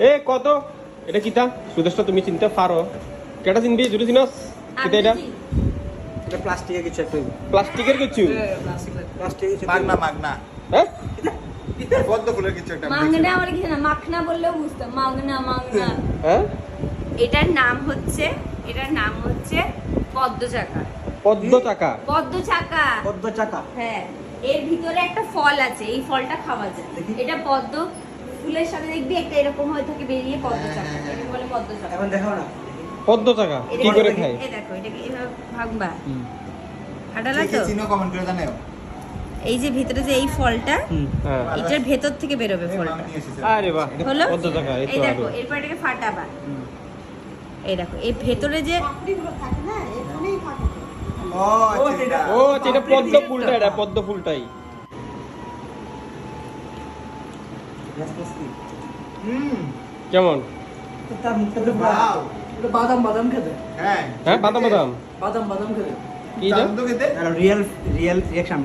এ কত? এটা কিতা? সুদেশটা তুমি চিনতে পারো। কেটা চিনবি? জুড়ে চিনস? কিতা এটা? এটা প্লাস্টিকের কিছু একটা প্লাস্টিকের কিছু? প্লাস্টিকের কিছু মাগনা মাগনা। পদ্ম ফুলের কিছু একটা আমার কিছু না মাখনা বললেও বুঝতাম হ্যাঁ? এটার নাম হচ্ছে এটার নাম হচ্ছে পদ্ম চাকা পদ্ম চাকা পদ্ম চাকা পদ্ম চাকা হ্যাঁ এর ভিতরে একটা ফল আছে এই ফলটা খাওয়া যায়। এটা পদ্ম ফুলের সাথে দেখবি একটা এরকম হয়ে থাকে বেরিয়ে পদ্ম চাকা। এটা বলে পদ্ম চাকা। এখন দেখাও না। পদ্ম চাকা? কি করে দেখো, খায় এই দেখো এটাকে এভাবে ভাঙবা। হাঁটালা তো চিনো কমেন্ট করে জানাও। এই যে ভিতরে যে এই ফলটা হ্যাঁ। এটার ভেতর থেকে বেরোবে ফলটা। আমি আরে বাহ হলো? পদ্ম চাকা এই দেখো এরপর এটাকে ফাটাবা। এই দেখো এই ভেতরে যে ও আচ্ছা আচ্ছা এটা পদ্ম ফুলটা এটা পদ্ম ফুলটাই। কেমন? বাদাম বাদাম খেতে। হ্যাঁ। হ্যাঁ বাদাম বাদাম? বাদাম বাদাম খেতে। কি খেতে। রিয়েল রিয়েল রিয়াকশন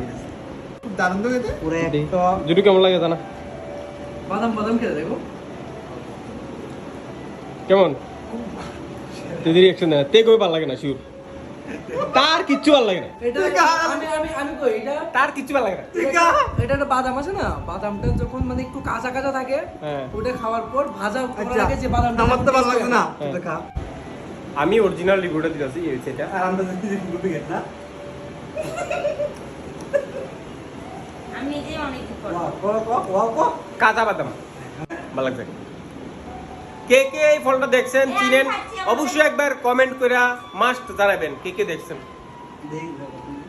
খুব দারুণ তো খেতে। পুরো দে। একটা জুডু কেমন লাগে জানা? বাদাম বাদাম খেতে দেখো। কেমন? তুই রিয়াকশন না তে কই ভালো লাগে না শিওর তার কিচ্ছু ভালো লাগে না। আমি আমি আমি কই এটা তার কিচ্ছু ভালো লাগে না। এটা একটা বাদাম আছে না? বাদামটা যখন মানে একটু কাঁচা কাঁচা থাকে হ্যাঁ। ওটা খাওয়ার পর ভাজা করার আচ্ছা। যে বাদামটা আমার তো ভালো লাগছে না। হ্যাঁ। খা। আমি অরিজিনাল রিভিউটা দিতেছি এই সেটা আর আমরা কিছু গুলো গেট না? আমি নিজেই অনেক কাঁচা বাদাম। ভালো লাগছে। কে কে এই ফলটা দেখছেন চিনেন অবশ্যই একবার কমেন্ট করে মাস্ট জানাবেন কে কে দেখছেন। দেখ।